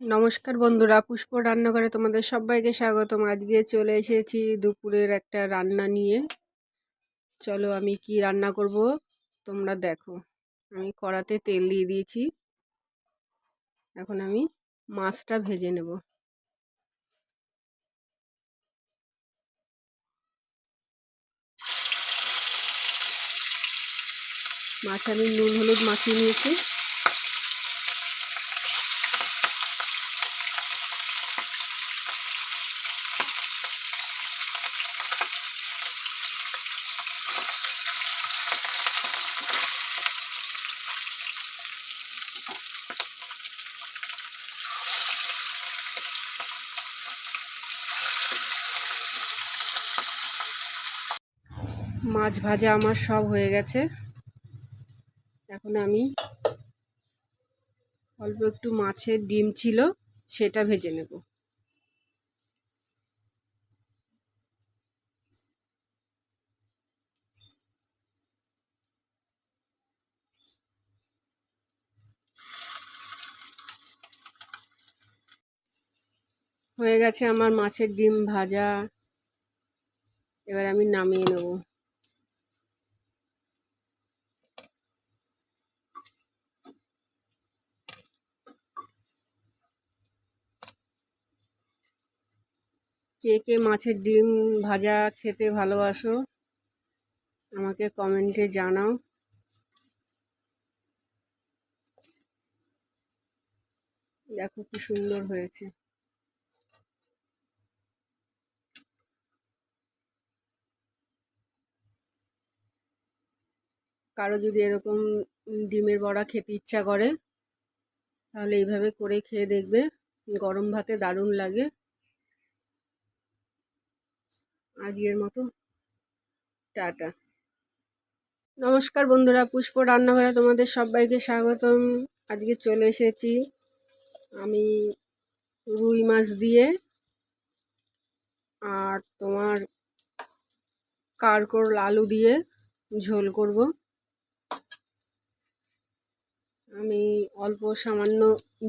নমস্কার বন্ধুরা, পুষ্প রান্নাঘরে তোমাদের সবাইকে স্বাগতম। আজকে চলে এসেছি দুপুরের একটা রান্না নিয়ে। চলো আমি কি রান্না করব? তোমরা দেখো। আমি কড়াতে তেল দিয়ে দিয়েছি। এখন আমি মাছটা ভেজে নেব। মাছ আমি নুন, হলুদ মাখিয়ে নিয়েছি। মাছ ভাজা আমার সব হয়ে গেছে। এখন আমি অল্প একটু মাছের ডিম ছিল, সেটা ভেজে নেব। হয়ে গেছে আমার মাছের ডিম ভাজা। এবার আমি নামিয়ে নেব। কে কে মাছের ডিম ভাজা খেতে ভালোবাসো, আমাকে কমেন্টে জানাও। দেখো কি সুন্দর হয়েছে। কারও যদি এরকম ডিমের বড়া খেতে ইচ্ছা করে, তাহলে এইভাবে করে খেয়ে দেখবে, গরম ভাতে দারুণ লাগে। আজকের মতো। টাটা। নমস্কার বন্ধুরা, পুষ্প রান্নাঘরে তোমাদের সবাইকে স্বাগতম। আজকে চলে এসেছি আমি রুই মাছ দিয়ে আর তোমার কারকোল আলু দিয়ে ঝোল করব। আমি অল্প সামান্য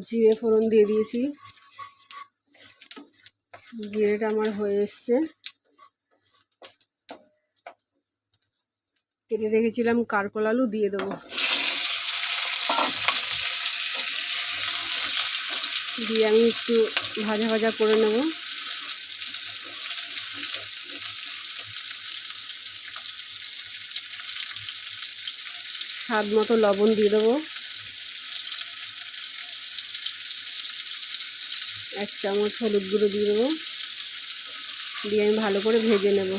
জিরে ফোড়ন দিয়ে দিয়েছি। জিরেটা আমার হয়ে এসছে। কেটে রেখেছিলাম কারকল আলু, দিয়ে দেবো। দিয়ে আমি একটু ভাজা ভাজা করে নেব। স্বাদ মতো লবণ দিয়ে দেবো। এক চামচ হলুদ গুঁড়ো দিয়ে দেবো। দিয়ে আমি ভালো করে ভেজে নেব।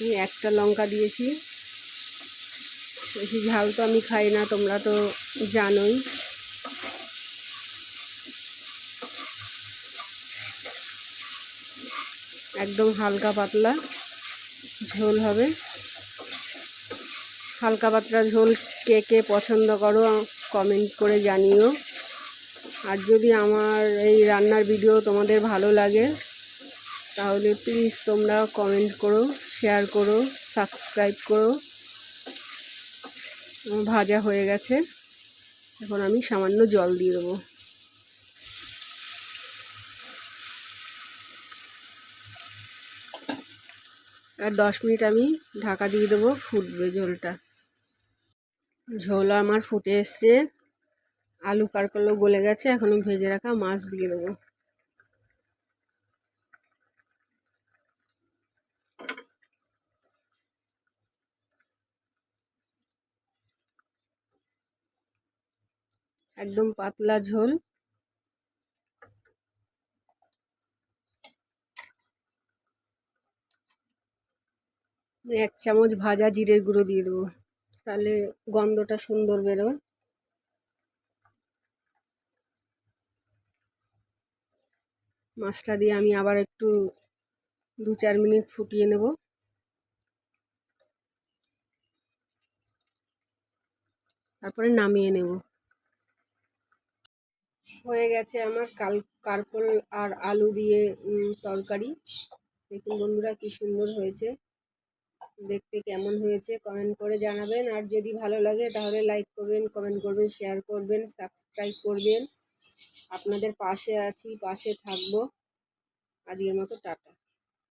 আমি একটা লঙ্কা দিয়েছি। বেশি ঝাল তো আমি খাই না, তোমরা তো জানোই। একদম হালকা পাতলা ঝোল হবে। হালকা পাতলা ঝোল কে কে পছন্দ করো কমেন্ট করে জানিও। আর যদি আমার এই রান্নার ভিডিও তোমাদের ভালো লাগে তাহলে প্লিজ তোমরা কমেন্ট করো শেয়ার করো সাবস্ক্রাইব করো। ভাজা হয়ে গেছে। এখন আমি সামান্য জল দিয়ে দেবো। আর দশ মিনিট আমি ঢাকা দিয়ে দেবো ফুটবে ঝোলটা। ঝোল আমার ফুটে এসছে। আলু কারকলো গলে গেছে। এখন ভেজে রাখা মাছ দিয়ে দেবো। একদম পাতলা ঝোল। এক চামচ ভাজা জিরের গুঁড়ো দিয়ে দেবো। তাহলে গন্ধটা সুন্দর বেরোয়। মাছটা দিয়ে আমি আবার একটু দু চার মিনিট ফুটিয়ে নেব। তারপরে নামিয়ে নেব। হয়ে গেছে আমার কাল, কার্পল আর আলু দিয়ে তরকারি। দেখুন বন্ধুরা কি সুন্দর হয়েছে। দেখতে কেমন হয়েছে কমেন্ট করে জানাবেন। আর যদি ভালো লাগে তাহলে লাইক করবেন, কমেন্ট করবেন, শেয়ার করবেন, সাবস্ক্রাইব করবেন। আপনাদের পাশে আছি, পাশে থাকব। আজকের মতো টাটা।